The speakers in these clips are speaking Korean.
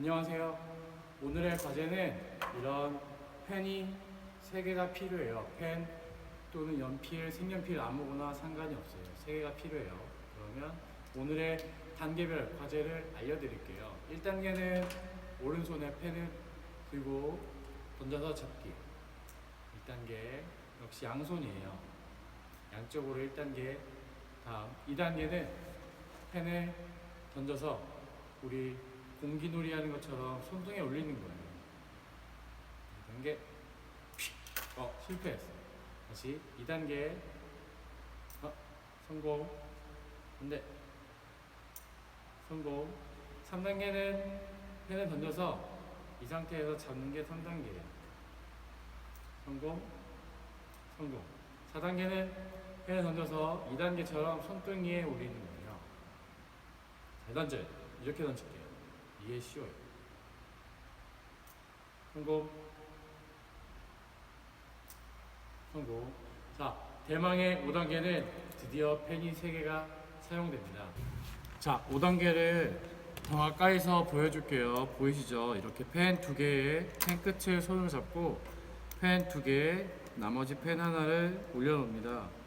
안녕하세요. 오늘의 과제는 이런 펜이 세 개가 필요해요. 펜 또는 연필, 색연필 아무거나 상관이 없어요. 세 개가 필요해요. 그러면 오늘의 단계별 과제를 알려드릴게요. 1단계는 오른손에 펜을 들고 던져서 잡기. 1단계 역시 양손이에요. 양쪽으로 1단계. 다음 2단계는 펜을 던져서 우리 공기놀이 하는 것처럼 손등에 올리는 거예요. 2단계. 어, 실패했어. 다시 2단계. 어, 성공. 근데 성공. 3단계는 펜을 던져서 이 상태에서 잡는 게 3단계예요. 성공. 성공. 4단계는 펜을 던져서 2단계처럼 손등 위에 올리는 거예요. 잘 던져요. 이렇게 던질게요. 이게 쉬워요. 성공. 성공. 자, 대망의 5단계는 드디어 펜이 3개가 사용됩니다. 자, 5단계를 더 가까이서 보여줄게요. 보이시죠? 이렇게 펜두 개에 펜 끝을 손을 잡고 펜두 개에 나머지 펜 하나를 올려놓습니다.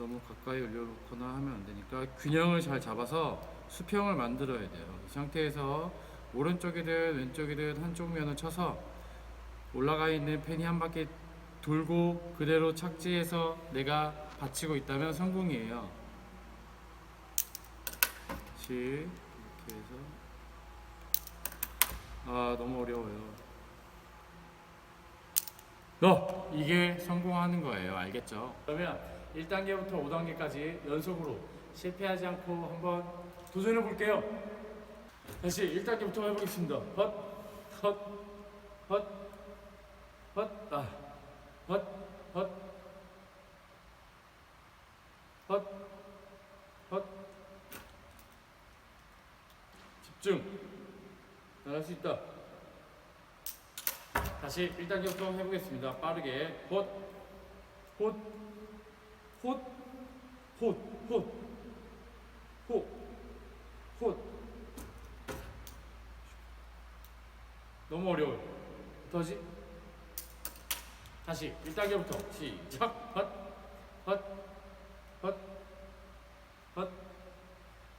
너무 가까이 올려놓거나 하면 안 되니까 균형을 잘 잡아서 수평을 만들어야 돼요. 이 상태에서 오른쪽이든 왼쪽이든 한쪽 면을 쳐서 올라가 있는 펜이 한 바퀴 돌고 그대로 착지해서 내가 받치고 있다면 성공이에요. 다시 이렇게 해서 아 너무 어려워요. 너 이게 성공하는 거예요. 알겠죠? 그러면 1단계부터 5단계까지 연속으로 실패하지 않고 한번 도전해 볼게요. 다시 1단계부터 해보겠습니다. 헛, 헛, 헛, 헛, 아, 헛, 헛, 헛, 헛. 집중. 나갈 수 있다. 다시 1단계부터 해보겠습니다. 빠르게. 헛, 헛, 헛, 헛, 헛, 헛, 헛. 너무 어려워요. 다시. 다시 1단계부터 시작. 헛, 헛, 헛, 헛,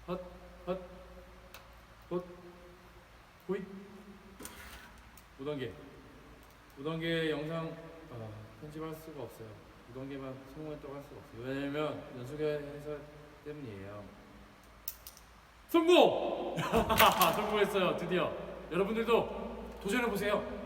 헛, 헛, 헛, 호잇. 5단계. 5단계 영상 아, 편집할 수가 없어요. 5단계만 성공했다고 할 수가 없어요. 왜냐면 연속해서 때문이에요. 성공! 성공했어요. 드디어. 여러분들도 도전해 보세요.